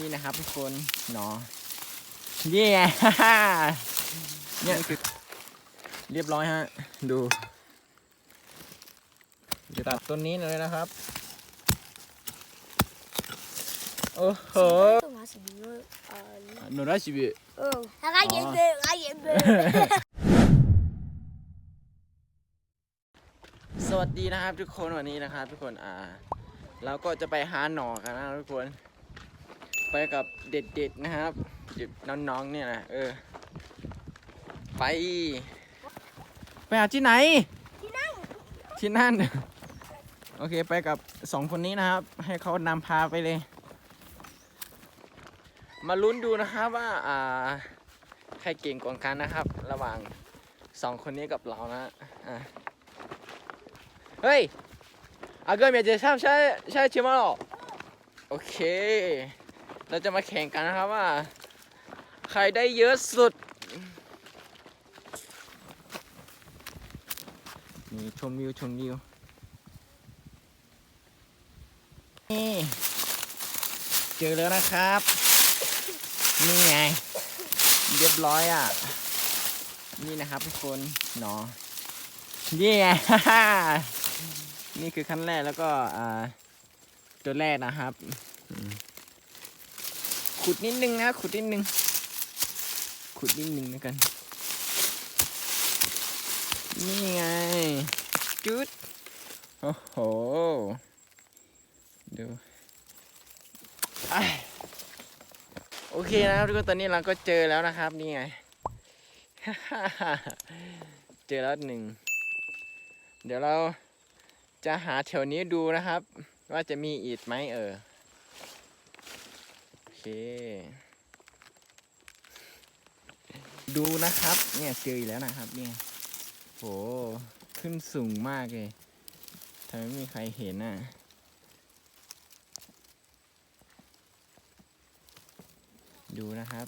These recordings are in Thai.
นี่นะครับทุกคนหนอนี่ไเนี่ยคือเรียบร้อยฮะ ดูจะตัดต้นนี้เลยนะครับ โอ้โหหนูรักชิบิเอออะไรเย็เลยอะไรเย็เลยสวัสดีนะครับทุกคนวันนี้นะครับทุกคนอ่าเราก็จะไปหาหนอกันนะทุกคน ไปกับเด็ดๆนะครับเด็กน้องๆเนี่ยนะเออ ไป ไปหาที่ไหน ที่นั่นที่นั่น โอเคไปกับสองคนนี้นะครับ ให้เขานำพาไปเลย มาลุ้นดูนะครับว่าอ่าใครเก่งกว่ากันนะครับ ระหว่างสองคนนี้กับเรานะอ่าเฮ้ยอาเกิร์เมียเจช่างใช่ใช่ชิมะหรอโอเค เราจะมาแข่งกันนะครับว่า ใครได้เยอะสุด นี่ชมวิวชมวิว นี่เจอแล้วนะครับ นี่ไง เรียบร้อยอะ นี่นะครับทุกคนหนอนี่ไง นี่คือขั้นแรกแล้วก็ อ่า ตัวแรกนะครับ ขุดนิดนึงนะ ขุดนิดนึง ขุดนิดนึงแล้วกัน นี่ไง จุด โอ้โห ดูอโอเคนะครับทุกคนตอนนี้เราก็เจอแล้วนะครับ นี่ไง เจอแล้วหนึ่ง เดี๋ยวเราจะหาแถวนี้ดูนะครับ ว่าจะมีอีกไหมเออ ดูนะครับ เนี่ยเจออีกแล้วนะครับ เนี่ยโหขึ้นสูงมากเลยทำไมไม่มีใครเห็นน่ะดูนะครับ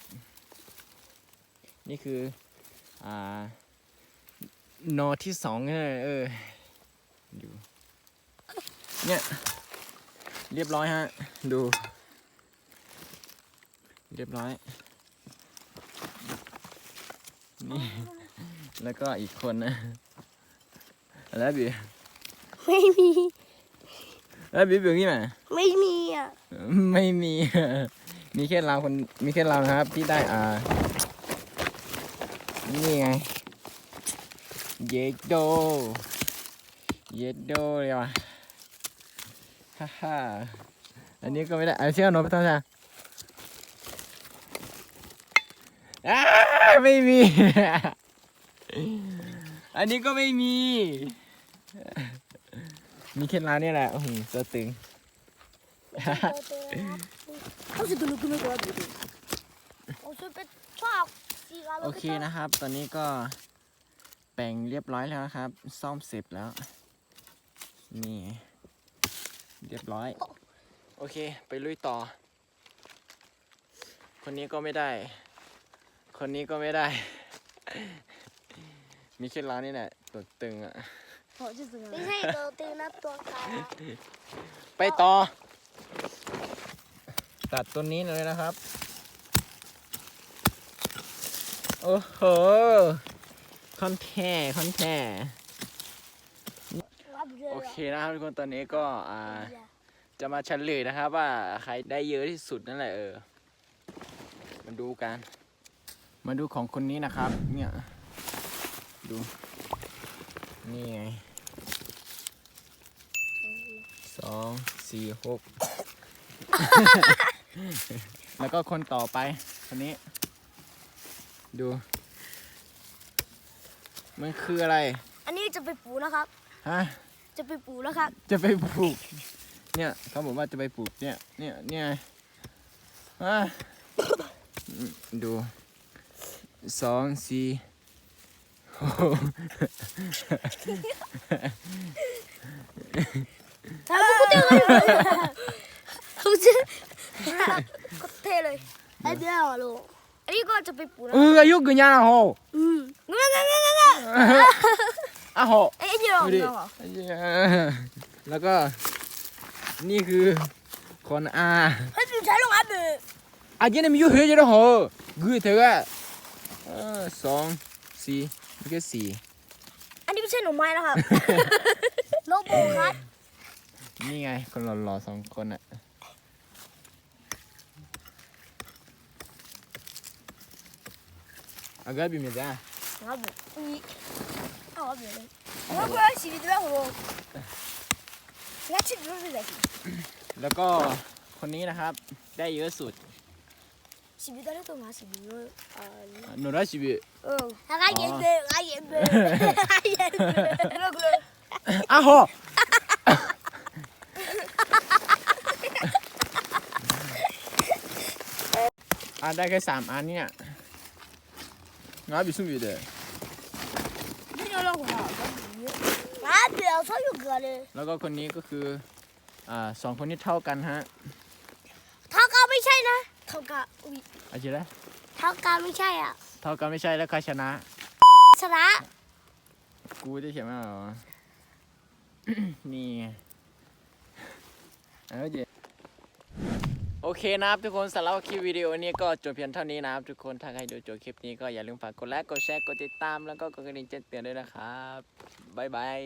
นี่คือ อ่านอที่สองเออเออดูเนี่ย เรียบร้อยฮะ ดู เรียบร้อย นี่ แล้วก็อีกคนนะ แล้วบีไม่มี แล้วบีอยู่ที่ไหนไม่มีอะ ไม่มี มีแค่เราคน มีแค่เรานะครับ ที่ได้อ่า นี่ไง เยดโด เยดโดเลยว่ะ ฮ่าฮ่าอันนี้ก็ไม่ได้เอาเชือกโน้ตไปทำจ้ะ อ้าไม่มี อันนี้ก็ไม่มี มีแค่เราเนี่ยแหละโอ้โหตัวตึง เขาจะดูลูกไม่ตัวดูโอ้ช่วยไปชอบสีกาโอเคนะครับ ตอนนี้ก็แปลงเรียบร้อยแล้วนะครับ ซ่อมเสร็จแล้ว นี่ เรียบร้อย โอเค ไปลุยต่อ คนนี้ก็ไม่ได้ คนนี้ก็ไม่ได้ มีแค่เรานี่แหละตัวตึงอะไม่ใช่ตัวตีนะตัวกาไปต่อ ตัดต้นนี้เลยนะครับ โอ้โหคอนแท่คอนแท่โอเคนะครับทุกคนตอนนี้ก็อ่าจะมาเฉลยนะครับว่าใครได้เยอะที่สุดนั่นแหละเออ มาดูกัน มาดูของคนนี้นะครับ เนี่ยดู นี่ไงสองสี่หกแล้วก็คนต่อไปคนนี้ ดู มันคืออะไร อันนี้จะไปปลูกนะครับ ฮะ จะไปปลูกแล้วครับ จะไปปลูก เนี่ยเขาบอกว่าจะไปปลูกเนี่ย เนี่ยเนี่ยอะอืมดู สองสี่โอ้โหทำกูเตะเลยเขาจะเทเลยไอเดียวลูกอันนี้ก็จะไปปูนเอออายุกี่ยาโหอืมงั้นงั้นงั้นงั้นอะโหไอ้เดียวดูดิเนาะแล้วก็นี่คือคนอาให้ดูใช้ลงอัพเลอาเจนี่มีอยู่เฮยจะหรอกูเถอะ เออสองสี่นี่ก็สี่อันนี้ไม่ใช่หน่อไม้นะครับ โลโบครับนี่ไง คนหล่อๆสองคนอะอาก็บีมีจ้าครับผมนี่เอาไปเลยเอาไปเลยชีวิตแบบโหงั้นชิดรู้สึกไงแล้วก็คนนี้นะครับ ได้เยอะสุด ชีวิตอะไรตัวมาชีวิตเลยอ่าหนูได้ชีวิตเออแล้วก็เย็นเลยก็เย็นเลยเย็นเลยเลิกเลยอ้าวโหอะได้แค่สามอันเนี่ยน้อยบีสุ่มอยู่เด้อไม่เอาลงหัวอะเดี๋ยวช่วยอยู่เกินเลยแล้วก็คนนี้ก็คืออ่าสองคนนี้เท่ากันฮะ เท่ากันไม่ใช่นะ เท่ากันอุ้ยอาจิระเท่ากันไม่ใช่อะ เท่ากันไม่ใช่แล้วใครชนะ ชนะกูจะเขียนมาเหรอนี่ไงเอาเดี๋ยวโอเคนะครับทุกคนสำหรับคลิปวิดีโอนี้ก็จบเพียงเท่านี้นะครับทุกคนถ้าใครดูจบคลิปนี้ก็อย่าลืมฝากกดไลค์กดแชร์กดติดตามแล้วก็กดกระดิ่งแจ้งเตือนด้วยนะครับบ๊ายบาย